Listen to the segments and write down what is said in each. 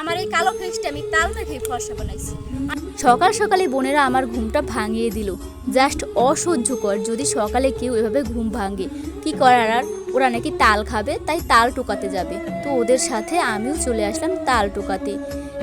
আমার এই কালো ফেসটা আমি তাল মেখে ফর্সা বানাইছি। সকাল সকালে বোনেরা আমার ঘুমটা ভাঙিয়ে দিল। জাস্ট অসহ্যকর যদি সকালে কেউ এভাবে ঘুম ভাঙে। কি করার আর? ওরা নাকি তাল খাবে, তাই তাল টোকাতে যাবে। তো ওদের সাথে আমিও চলে আসলাম তাল টোকাতে।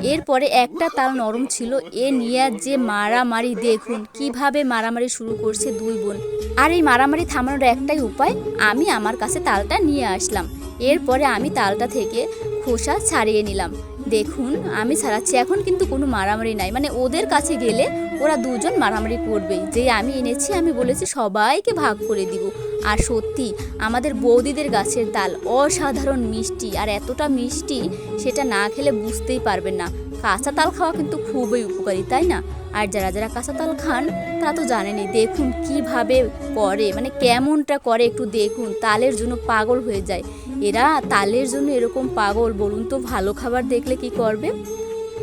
এরপরে একটা তাল নরম ছিল, এ নিয়ে যে মারামারি, দেখুন কীভাবে মারামারি শুরু করছে দুই বোন। আর এই মারামারি থামানোর একটাই উপায়, আমি আমার কাছে তালটা নিয়ে আসলাম। এরপরে আমি তালটা থেকে খোসা ছাড়িয়ে নিলাম। দেখুন, আমি ছাড়াচ্ছি এখন কিন্তু কোনো মারামারি নাই। মানে ওদের কাছে গেলে ওরা দুজন মারামারি করবেই যে আমি এনেছি, আমি বলেছি সবাইকে ভাগ করে দিব। আর সত্যি, আমাদের বৌদিদের গাছের ডাল অসাধারণ মিষ্টি। আর এতটা মিষ্টি, সেটা না খেলে বুঝতেই পারবেন না। কাঁচা তাল খাওয়া কিন্তু খুবই উপকারী, তাই না? আর যারা যারা কাঁচা তাল খান, তারা তো জানেনি দেখুন কীভাবে করে মানে কেমনটা করে একটু দেখুন, তালের জন্য পাগল হয়ে যায়। এরা তালের জন্য এরকম পাগল, বলুন তো ভালো খাবার দেখলে কি করবে?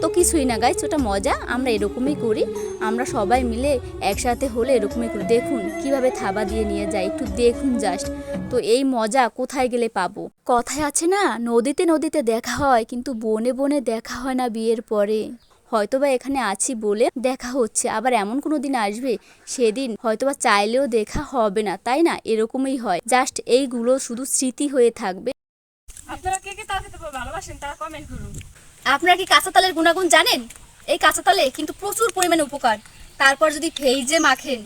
তো কিছুই না গাইছ ওটা মজা। আমরা এরকমই করি। আমরা সবাই মিলে একসাথে হলে এরকমই করি। দেখুন কীভাবে থাবা দিয়ে নিয়ে যায়, একটু দেখুন জাস্ট তো এই মজা কোথায় গেলে পাবো? কথায় আছে না, নদীতে নদীতে দেখা হয়, কিন্তু বনে বনে দেখা হয় না বিয়ের পরে। হয়তোবা এখানে আছি বলে দেখা হচ্ছে, আবার এমন কোনো দিন আসবে, সেদিন হয়তোবা চাইলেও দেখা হবে না, তাই না? এরকমই হয়। জাস্ট এইগুলো শুধু স্মৃতি হয়ে থাকবে। আপনারা কে কে খেতে ভালোবাসেন, তারা কমেন্ট করুন। আপনারা কি কাঁচা তালের গুণাগুণ জানেন? এই কাঁচা তালে কিন্তু প্রচুর পরিমাণে উপকার। তারপর যদি ফেইজে মাখেন,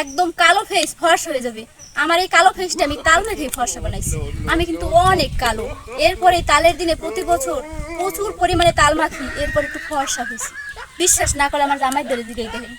একদম কালো ফেস ফর্স হয়ে যাবে। আমার এই কালো ফেসটা আমি তাল মেঘে ফর্সা বানাইছি। আমি কিন্তু অনেক কালো। এরপরে তালের দিনে প্রতি বছর প্রচুর পরিমাণে তাল মাখি, এরপর একটু ফর্সা হয়েছি। বিশ্বাস না করে আমার জামাইদের দিকেই দেখেন।